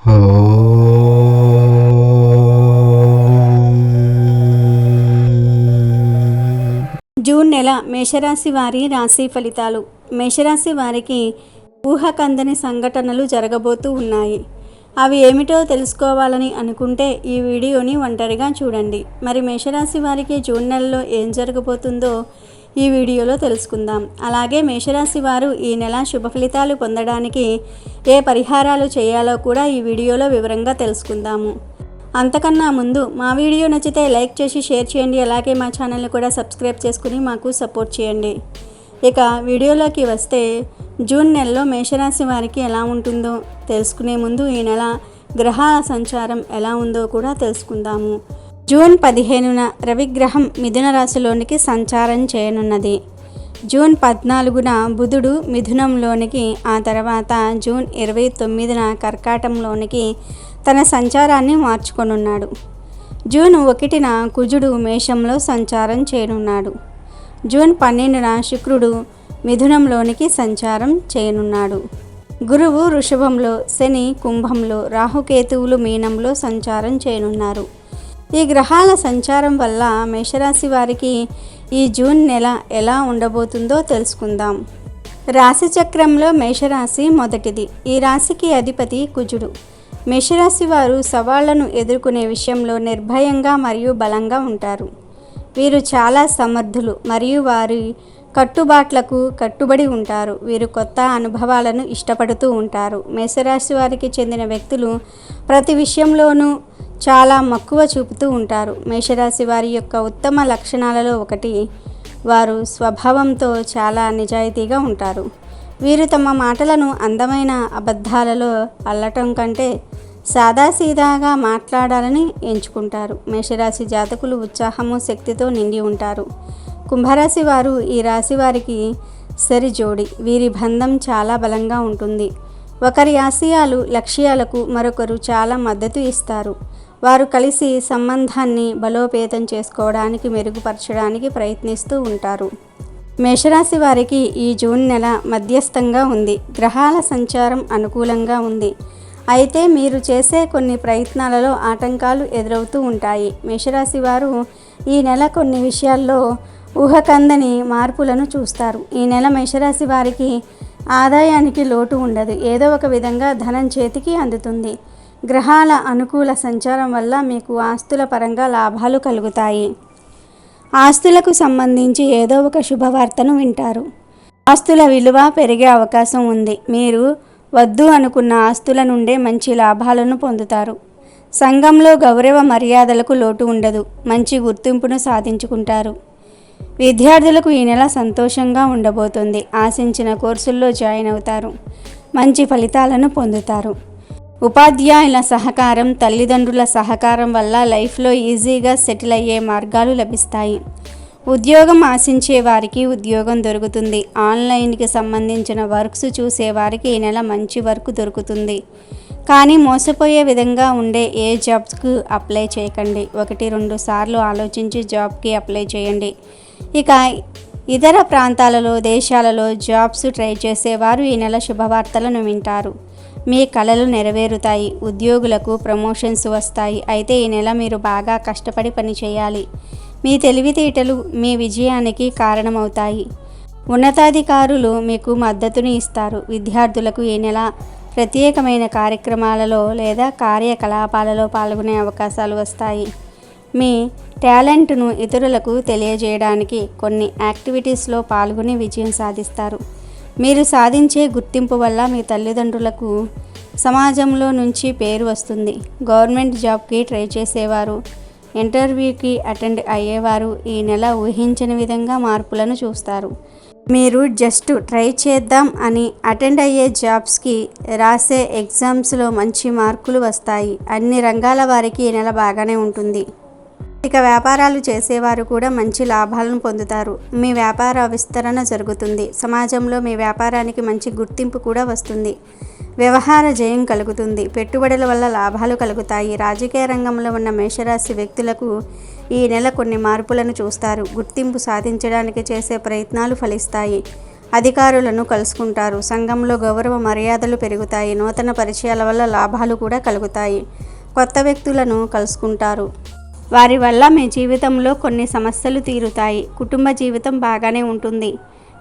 June నెల మేషరాశి వారి రాశి ఫలితాలు. మేషరాశి వారికి ఊహకందని సంఘటనలు జరగబోతూ ఉన్నాయి. అవి ఏమిటో తెలుసుకోవాలని అనుకుంటే ఈ వీడియోని ఒంటరిగా చూడండి. మరి మేషరాశి వారికి జూన్ నెలలో ఏం జరగబోతుందో ఈ వీడియోలో తెలుసుకుందాం. అలాగే మేషరాశి వారు ఈ నెల శుభ ఫలితాలు పొందడానికి ఏ పరిహారాలు చేయాలో కూడా ఈ వీడియోలో వివరంగా తెలుసుకుందాము. అంతకన్నా ముందు మా వీడియో నచ్చితే లైక్ చేసి షేర్ చేయండి. అలాగే మా ఛానల్ని కూడా సబ్స్క్రైబ్ చేసుకుని మాకు సపోర్ట్ చేయండి. ఇక వీడియోలోకి వస్తే జూన్ నెలలో మేషరాశి వారికి ఎలా ఉంటుందో తెలుసుకునే ముందు ఈ నెల గ్రహాల సంచారం ఎలా ఉందో కూడా తెలుసుకుందాము. జూన్ పదిహేనున రవిగ్రహం మిథున రాశిలోనికి సంచారం చేయనున్నది. జూన్ పద్నాలుగున బుధుడు మిథునంలోనికి ఆ తర్వాత జూన్ ఇరవై తొమ్మిదిన కర్కాటంలోనికి తన సంచారాన్ని మార్చుకొనున్నాడు. జూన్ ఒకటిన కుజుడు మేషంలో సంచారం చేయనున్నాడు. జూన్ పన్నెండున శుక్రుడు మిథునంలోనికి సంచారం చేయనున్నాడు. గురువు వృషభంలో శని కుంభంలో రాహుకేతువులు మీనంలో సంచారం చేయనున్నారు. ఈ గ్రహాల సంచారం వల్ల మేషరాశి వారికి ఈ జూన్ నెల ఎలా ఉండబోతుందో తెలుసుకుందాం. రాశి చక్రంలో మేషరాశి మొదటిది. ఈ రాశికి అధిపతి కుజుడు. మేషరాశి వారు సవాళ్ళను ఎదుర్కొనే విషయంలో నిర్భయంగా మరియు బలంగా ఉంటారు. వీరు చాలా సమర్థులు మరియు వారి కట్టుబాట్లకు కట్టుబడి ఉంటారు. వీరు కొత్త అనుభవాలను ఇష్టపడుతూ ఉంటారు. మేషరాశి వారికి చెందిన వ్యక్తులు ప్రతి విషయంలోనూ చాలా మక్కువ చూపుతూ ఉంటారు. మేషరాశి వారి యొక్క ఉత్తమ లక్షణాలలో ఒకటి వారు స్వభావంతో చాలా నిజాయితీగా ఉంటారు. వీరు తమ మాటలను అందమైన అబద్ధాలలో అల్లటం కంటే సాదాసీదాగా మాట్లాడాలని ఎంచుకుంటారు. మేషరాశి జాతకులు ఉత్సాహము శక్తితో నిండి ఉంటారు. కుంభరాశి వారు ఈ రాశి వారికి సరి జోడి. వీరి బంధం చాలా బలంగా ఉంటుంది. ఒకరి ఆశయాలు లక్ష్యాలకు మరొకరు చాలా మద్దతు ఇస్తారు. వారు కలిసి సంబంధాన్ని బలోపేతం చేసుకోవడానికి మెరుగుపరచడానికి ప్రయత్నిస్తూ ఉంటారు. మేషరాశి వారికి ఈ జూన్ నెల మధ్యస్థంగా ఉంది. గ్రహాల సంచారం అనుకూలంగా ఉంది. అయితే మీరు చేసే కొన్ని ప్రయత్నాలలో ఆటంకాలు ఎదురవుతూ ఉంటాయి. మేషరాశి వారు ఈ నెల కొన్ని విషయాల్లో ఊహకందని మార్పులను చూస్తారు. ఈ నెల మేషరాశి వారికి ఆదాయానికి లోటు ఉండదు. ఏదో ఒక విధంగా ధనం చేతికి అందుతుంది. గ్రహాల అనుకూల సంచారం వల్ల మీకు ఆస్తుల పరంగా లాభాలు కలుగుతాయి. ఆస్తులకు సంబంధించి ఏదో ఒక శుభవార్తను వింటారు. ఆస్తుల విలువ పెరిగే అవకాశం ఉంది. మీరు వద్దు అనుకున్న ఆస్తుల నుండే మంచి లాభాలను పొందుతారు. సంఘంలో గౌరవ మర్యాదలకు లోటు ఉండదు. మంచి గుర్తింపును సాధించుకుంటారు. విద్యార్థులకు ఈ నెల సంతోషంగా ఉండబోతుంది. ఆశించిన కోర్సుల్లో జాయిన్ అవుతారు. మంచి ఫలితాలను పొందుతారు. ఉపాధ్యాయుల సహకారం తల్లిదండ్రుల సహకారం వల్ల లైఫ్లో ఈజీగా సెటిల్ అయ్యే మార్గాలు లభిస్తాయి. ఉద్యోగం ఆశించే వారికి ఉద్యోగం దొరుకుతుంది. ఆన్లైన్కి సంబంధించిన వర్క్స్ చూసేవారికి ఈ నెల మంచి వర్క్ దొరుకుతుంది. కానీ మోసపోయే విధంగా ఉండే ఏ జాబ్స్కు అప్లై చేయకండి. ఒకటి రెండు సార్లు ఆలోచించి జాబ్కి అప్లై చేయండి. ఇక ఇతర ప్రాంతాలలో దేశాలలో జాబ్స్ ట్రై చేసేవారు ఈ నెల శుభవార్తలను వింటారు. మీ కళలు నెరవేరుతాయి ఉద్యోగులకు ప్రమోషన్స్ వస్తాయి. అయితే ఈ నెల మీరు బాగా కష్టపడి పని చేయాలి. మీ తెలివితేటలు మీ విజయానికి కారణమవుతాయి. ఉన్నతాధికారులు మీకు మద్దతుని ఇస్తారు. విద్యార్థులకు ఈ నెల ప్రత్యేకమైన కార్యక్రమాలలో లేదా కార్యకలాపాలలో పాల్గొనే అవకాశాలు వస్తాయి. మీ టాలెంట్ను ఇతరులకు తెలియజేయడానికి కొన్ని యాక్టివిటీస్లో పాల్గొని విజయం సాధిస్తారు. మీరు సాధించే గుర్తింపు వల్ల మీ తల్లిదండ్రులకు సమాజంలో నుంచి పేరు వస్తుంది. గవర్నమెంట్ జాబ్కి ట్రై చేసేవారు ఇంటర్వ్యూకి అటెండ్ అయ్యేవారు ఈ నెల ఊహించని విధంగా మార్పులను చూస్తారు. మీరు జస్ట్ ట్రై చేద్దాం అని అటెండ్ అయ్యే జాబ్స్కి రాసే ఎగ్జామ్స్లో మంచి మార్కులు వస్తాయి. అన్ని రంగాల వారికి ఈ నెల బాగానే ఉంటుంది. ఇక వ్యాపారాలు చేసేవారు కూడా మంచి లాభాలను పొందుతారు. మీ వ్యాపార విస్తరణ జరుగుతుంది. సమాజంలో మీ వ్యాపారానికి మంచి గుర్తింపు కూడా వస్తుంది. వ్యవహార జయం కలుగుతుంది. పెట్టుబడుల వల్ల లాభాలు కలుగుతాయి. రాజకీయ రంగంలో ఉన్న మేషరాశి వ్యక్తులకు ఈ నెల కొన్ని మార్పులను చూస్తారు. గుర్తింపు సాధించడానికి చేసే ప్రయత్నాలు ఫలిస్తాయి. అధికారులను కలుసుకుంటారు. సంఘంలో గౌరవ మర్యాదలు పెరుగుతాయి. నూతన పరిచయాల వల్ల లాభాలు కూడా కలుగుతాయి. కొత్త వ్యక్తులను కలుసుకుంటారు. వారి వల్ల మీ జీవితంలో కొన్ని సమస్యలు తీరుతాయి. కుటుంబ జీవితం బాగానే ఉంటుంది.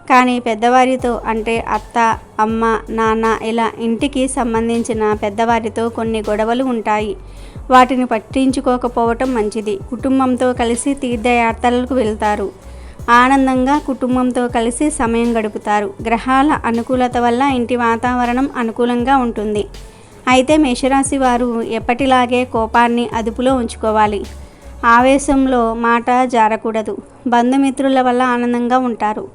కానీ పెద్దవారితో అంటే అత్త అమ్మ నాన్న ఇలా ఇంటికి సంబంధించిన పెద్దవారితో కొన్ని గొడవలు ఉంటాయి. వాటిని పట్టించుకోకపోవటం మంచిది. కుటుంబంతో కలిసి తీర్థయాత్రలకు వెళ్తారు. ఆనందంగా కుటుంబంతో కలిసి సమయం గడుపుతారు. గ్రహాల అనుకూలత వల్ల ఇంటి వాతావరణం అనుకూలంగా ఉంటుంది. అయితే మేషరాశి వారు ఎప్పటిలాగే కోపాన్ని అదుపులో ఉంచుకోవాలి. ఆవేశంలో మాట జారకూడదు. బంధుమిత్రుల వల్ల ఆనందంగా ఉంటారు.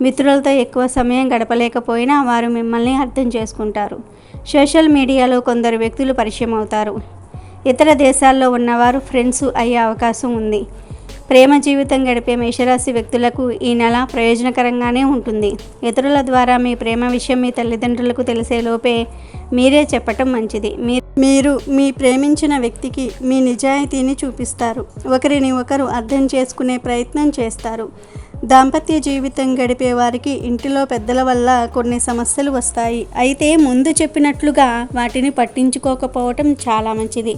మిత్రులతో ఎక్కువ సమయం గడపలేకపోయినా వారు మిమ్మల్ని అర్థం చేసుకుంటారు. సోషల్ మీడియాలో కొందరు వ్యక్తులు పరిచయం అవుతారు. ఇతర దేశాల్లో ఉన్నవారు ఫ్రెండ్స్ అయ్యే అవకాశం ఉంది. ప్రేమ జీవితం గడిపే మేషరాశి వ్యక్తులకు ఈ నెల ప్రయోజనకరంగానే ఉంటుంది. ఇతరుల ద్వారా మీ ప్రేమ విషయం మీ తల్లిదండ్రులకు తెలిసే లోపే మీరే చెప్పటం మంచిది. మీరు మీరు మీ ప్రేమించిన వ్యక్తికి మీ నిజాయితీని చూపిస్తారు. ఒకరిని ఒకరు అర్థం చేసుకునే ప్రయత్నం చేస్తారు. దాంపత్య జీవితం గడిపే వారికి ఇంటిలో పెద్దల వల్ల కొన్ని సమస్యలు వస్తాయి. అయితే ముందు చెప్పినట్లుగా వాటిని పట్టించుకోకపోవటం చాలా మంచిది.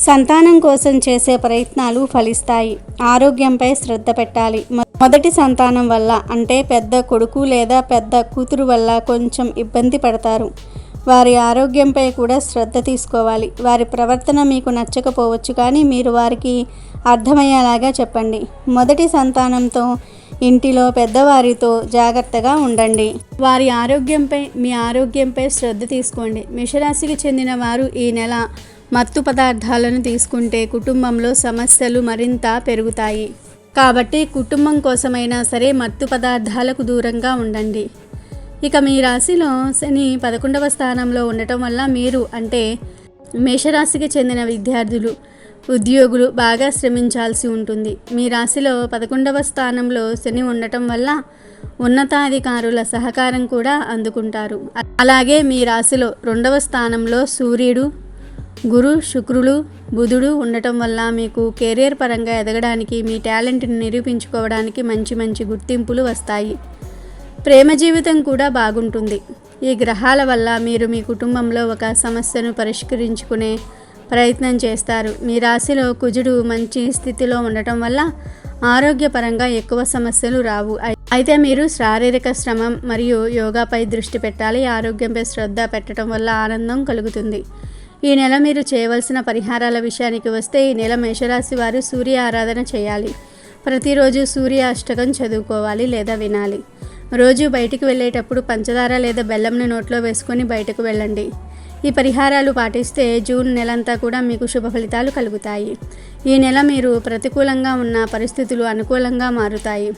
సంతానం కోసం చేసే ప్రయత్నాలు ఫలిస్తాయి. ఆరోగ్యంపై శ్రద్ధ పెట్టాలి. మొదటి సంతానం వల్ల అంటే పెద్ద కొడుకు లేదా పెద్ద కూతురు వల్ల కొంచెం ఇబ్బంది పడతారు. వారి ఆరోగ్యంపై కూడా శ్రద్ధ తీసుకోవాలి. వారి ప్రవర్తన మీకు నచ్చకపోవచ్చు కానీ మీరు వారికి అర్థమయ్యేలాగా చెప్పండి. మొదటి సంతానంతో ఇంటిలో పెద్దవారితో జాగ్రత్తగా ఉండండి. వారి ఆరోగ్యంపై మీ ఆరోగ్యంపై శ్రద్ధ తీసుకోండి. మిషరాశికి చెందిన వారు ఈ నెల మత్తు పదార్థాలను తీసుకుంటే కుటుంబంలో సమస్యలు మరింత పెరుగుతాయి. కాబట్టి కుటుంబం కోసమైనా సరే మత్తు పదార్థాలకు దూరంగా ఉండండి. ఇక మీ రాశిలో శని పదకొండవ స్థానంలో ఉండటం వల్ల మీరు అంటే మేషరాశికి చెందిన విద్యార్థులు ఉద్యోగులు బాగా శ్రమించాల్సి ఉంటుంది. మీ రాశిలో పదకొండవ స్థానంలో శని ఉండటం వల్ల ఉన్నతాధికారుల సహకారం కూడా అందుకుంటారు. అలాగే మీ రాశిలో రెండవ స్థానంలో సూర్యుడు గురు శుక్రులు బుధుడు ఉండటం వల్ల మీకు కెరీర్ పరంగా ఎదగడానికి మీ టాలెంట్ని నిరూపించుకోవడానికి మంచి మంచి గుర్తింపులు వస్తాయి. ప్రేమ జీవితం కూడా బాగుంటుంది. ఈ గ్రహాల వల్ల మీరు మీ కుటుంబంలో ఒక సమస్యను పరిష్కరించుకునే ప్రయత్నం చేస్తారు. మీ రాశిలో కుజుడు మంచి స్థితిలో ఉండటం వల్ల ఆరోగ్యపరంగా ఎక్కువ సమస్యలు రావు. అయితే మీరు శారీరక శ్రమం మరియు యోగాపై దృష్టి పెట్టాలి. ఆరోగ్యంపై శ్రద్ధ పెట్టడం వల్ల ఆనందం కలుగుతుంది. ఈ నెల మీరు చేయవలసిన పరిహారాల విషయానికి వస్తే ఈ నెల మేషరాశి వారు సూర్య ఆరాధన చేయాలి. ప్రతిరోజు సూర్య అష్టకం చదువుకోవాలి లేదా వినాలి. రోజు బయటికి వెళ్ళేటప్పుడు పంచదార లేదా బెల్లంని నోట్లో వేసుకొని బయటకు వెళ్ళండి. ఈ పరిహారాలు పాటిస్తే జూన్ నెలంతా కూడా మీకు శుభ ఫలితాలు కలుగుతాయి. ఈ నెల మీరు ప్రతికూలంగా ఉన్న పరిస్థితులు అనుకూలంగా మారుతాయి.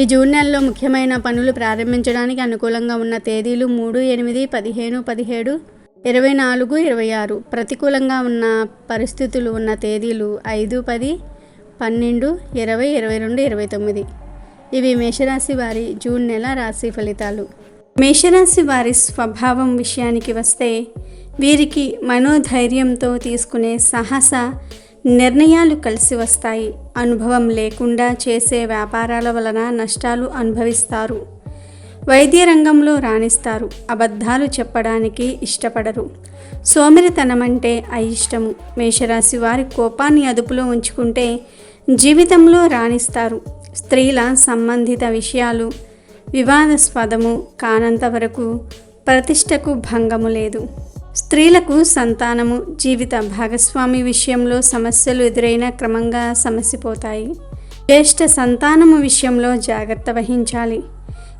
ఈ జూన్ నెలలో ముఖ్యమైన పనులు ప్రారంభించడానికి అనుకూలంగా ఉన్న తేదీలు మూడు ఎనిమిది పదిహేను పదిహేడు ఇరవై నాలుగు ఇరవై ఆరు. ప్రతికూలంగా ఉన్న పరిస్థితులు ఉన్న తేదీలు ఐదు పది పన్నెండు ఇరవై ఇరవై రెండు ఇరవై తొమ్మిది. ఇవి మేషరాశి వారి జూన్ నెల రాశి ఫలితాలు. మేషరాశి వారి స్వభావం విషయానికి వస్తే వీరికి మనోధైర్యంతో తీసుకునే సాహస నిర్ణయాలు కలిసి వస్తాయి. అనుభవం లేకుండా చేసే వ్యాపారాల వలన నష్టాలు అనుభవిస్తారు. వైద్య రంగంలో రాణిస్తారు. అబద్ధాలు చెప్పడానికి ఇష్టపడరు. సోమరితనం అంటే అయిష్టము. మేషరాశి వారి కోపాన్ని అదుపులో ఉంచుకుంటే జీవితంలో రాణిస్తారు. స్త్రీల సంబంధిత విషయాలు వివాదాస్పదము కానంత వరకు ప్రతిష్టకు భంగము లేదు. స్త్రీలకు సంతానము జీవిత భాగస్వామి విషయంలో సమస్యలు ఎదురైన క్రమంగా సమసిపోతాయి. జ్యేష్ఠ సంతానము విషయంలో జాగ్రత్త వహించాలి.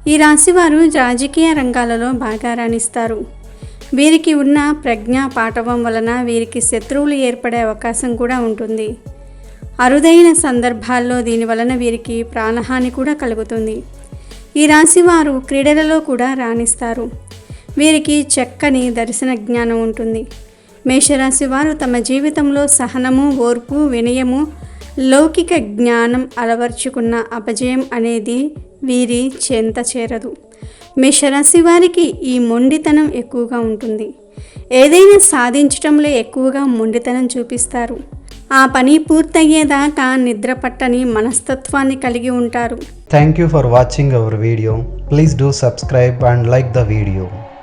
ఈ రాశివారు రాజకీయ రంగాలలో బాగా రాణిస్తారు. వీరికి ఉన్న ప్రజ్ఞా పాఠవం వలన వీరికి శత్రువులు ఏర్పడే అవకాశం కూడా ఉంటుంది. అరుదైన సందర్భాల్లో దీని వలన వీరికి ప్రాణహాని కూడా కలుగుతుంది. ఈ రాశి వారు క్రీడలలో కూడా రాణిస్తారు. వీరికి చక్కని దర్శన జ్ఞానం ఉంటుంది. మేషరాశి వారు తమ జీవితంలో సహనము ఓర్పు వినయము లౌకిక జ్ఞానం అలవర్చుకున్న అపజయం అనేది వీరి చెంత చేరదు. మేషరాశి వారికి ఈ మొండితనం ఎక్కువగా ఉంటుంది. ఏదైనా సాధించటంలో ఎక్కువగా మొండితనం చూపిస్తారు. ఆ పని పూర్తయ్యేదాకా నిద్ర పట్టని మనస్తత్వాన్ని కలిగి ఉంటారు. Thank you for watching our video please do subscribe and like the video